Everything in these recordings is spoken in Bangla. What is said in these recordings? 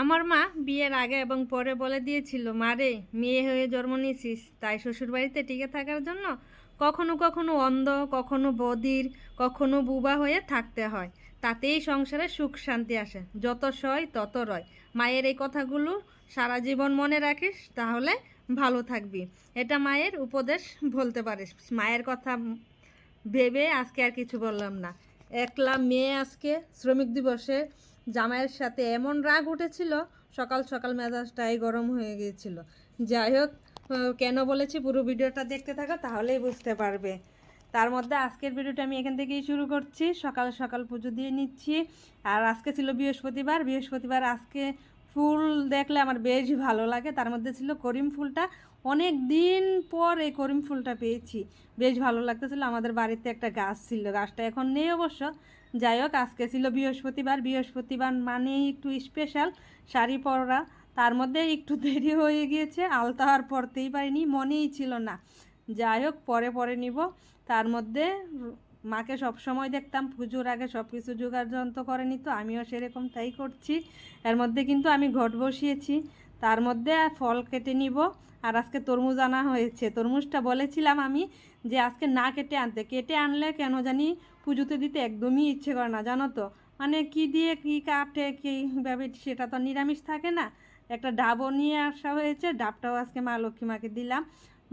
আমার মা বিয়ের আগে এবং পরে বলে দিয়েছিল মারে মেয়ে হয়ে জন্ম নিয়েছিস, তাই শ্বশুরবাড়িতে টিকে থাকার জন্য কখনো কখনো অন্ধ, কখনো বদির, কখনো বুবা হয়ে থাকতে হয়। তাতেই সংসারে সুখ শান্তি আসে, যত সয় তত রয়। মায়ের এই কথাগুলো সারা জীবন মনে রাখিস, তাহলে ভালো থাকবি। এটা মায়ের উপদেশ বলতে পারিস। মায়ের কথা ভেবে আজকে আর কিছু বললাম না। একলা মেয়ে আজকে শ্রমিক দিবসে জামাইয়ের সাথে এমন রাগ উঠেছিল, সকাল সকাল মেজাজটাই গরম হয়ে গিয়েছিল। যাই হোক কেন বলেছি পুরো ভিডিওটা দেখতে থাকো, তাহলেই বুঝতে পারবে। তার মধ্যে আজকের ভিডিওটা আমি এখান থেকেই শুরু করছি। সকাল সকাল পুজো দিয়ে নিচ্ছি। আর আজকে ছিল বৃহস্পতিবার। বৃহস্পতিবার আজকে ফুল দেখলে আমার বেশ ভালো লাগে। তার মধ্যে ছিল করিম ফুলটা। অনেক দিন পর এই করিম ফুলটা পেয়েছি। বেশ ভালো লাগতেছিল। আমাদের বাড়িতে একটা গাছ ছিল। গাছটা এখন নেই অবশ্য। যাই হোক, আজকে ছিল বৃহস্পতিবার। বৃহস্পতিবার মানেই একটু স্পেশাল শাড়ি পরা। তার মধ্যে একটু দেরি হয়ে গিয়েছে। আলতা আর পরতেই পারিনি। মনেই ছিল না। যাই হোক, পরে পরে নিব। তার মধ্যে মাকে সব সময় দেখতাম, পুজোর আগে সব কিছু জোগাড় যন্ত্র করে নিত আমিও সেরকমটাই করছি। এর মধ্যে কিন্তু আমি ঘট বসিয়েছি, তার মধ্যে ফল কেটে নিব। আর আজকে তরমুজ আনা হয়েছে। তরমুজটা বলেছিলাম আমি যে আজকে না কেটে আনতে। কেটে আনলে কেন জানি পুজোতে দিতে একদমই ইচ্ছে করে না, জানো তো? মানে কি দিয়ে কি কাটে কীভাবে সেটা তো নিরামিষ থাকে না। একটা ডাবও নিয়ে আসা হয়েছে, ডাবটাও আজকে মা লক্ষ্মীমাকে দিলাম।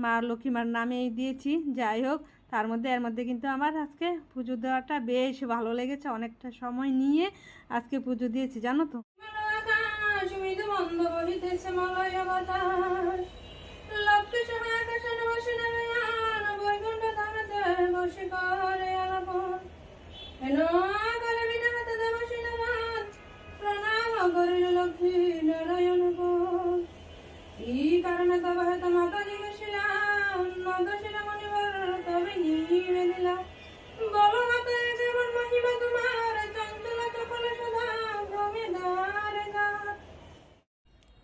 মা লক্ষ্মীমার নামেই দিয়েছি, যাই হোক। তার মধ্যে, এর মধ্যে কিন্তু আমার আজকে পুজো দেওয়াটা বেশ ভালো লেগেছে, অনেকটা সময় নিয়ে আজকে পুজো দিয়েছি, জানো তো? বসে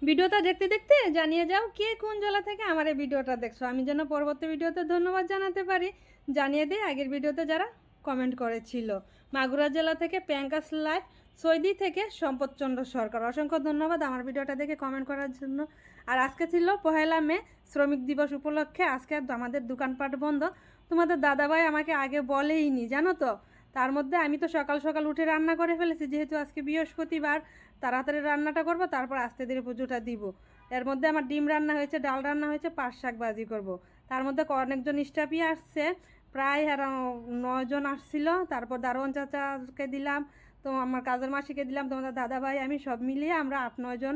ভিডিওটা দেখতে দেখতে জানিয়ে যাও কে কোন জেলা থেকে আমার এই ভিডিওটা দেখছ। আমি যেন পরবর্তী ভিডিওতে ধন্যবাদ জানাতে পারি। জানিয়ে দিই আগের ভিডিওতে যারা কমেন্ট করেছিল। মাগুরা জেলা থেকে প্যাঙ্কাস লাইভ সৈদি থেকে সম্পদচন্দ্র সরকার। অসংখ্য ধন্যবাদ আমার ভিডিওটা দেখে কমেন্ট করার জন্য। আর আজকে ছিল পহেলা মে, শ্রমিক দিবস উপলক্ষে। আজকে আমাদের দোকানপাট বন্ধ। তোমাদের দাদাভাই আমাকে আগে বলেইনি, জানো তো? তার মধ্যে আমি তো সকাল সকাল উঠে রান্না করে ফেলেছি, যেহেতু আজকে বৃহস্পতিবার, তাড়াতাড়ি রান্নাটা করব, তারপর আস্তে ধীরে পুজোটা দিব। এর মধ্যে আমার ডিম রান্না হয়েছে, ডাল রান্না হয়েছে পাঁচ শাক ভাজি করব। তার মধ্যে অনেকজন স্টাফই আসছে, প্রায় আর নজন আসছিল, তারপর দারোয়ান চাচাকে দিলাম, তো আমার কাজের মাসিকে দিলাম, তোমাদের দাদা ভাই আমি সব মিলিয়ে আমরা আট নয়জন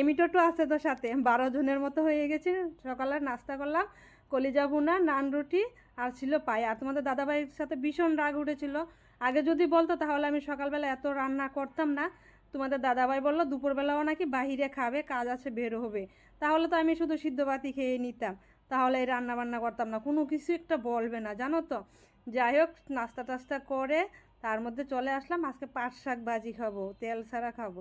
এমিটোটো আছে তো সাথে। বারো জনের মতো হয়ে গেছে। সকালে নাস্তা করলাম, কলিজা ভুনা, নান রুটি আর ছিল আর তোমাদের দাদাভাইয়ের সাথে ভীষণ রাগ উঠেছিল। আগে যদি বলতো তাহলে আমি সকালবেলা এত রান্না করতাম না। তোমাদের দাদাভাই বলল, দুপুরবেলাও নাকি বাহিরে খাবে, কাজ আছে, বের হবে। তাহলে তো আমি শুধু সিদ্ধ বাতি খেয়ে নিতাম। তাহলে এই রান্না বান্না করতাম না। কোনো কিছু একটা বলবে না, জানো তো? যাই হোক, নাস্তা টাস্তা করে তার মধ্যে চলে আসলাম। আজকে পাট শাক ভাজি খাব, তেল ছাড়া খাব।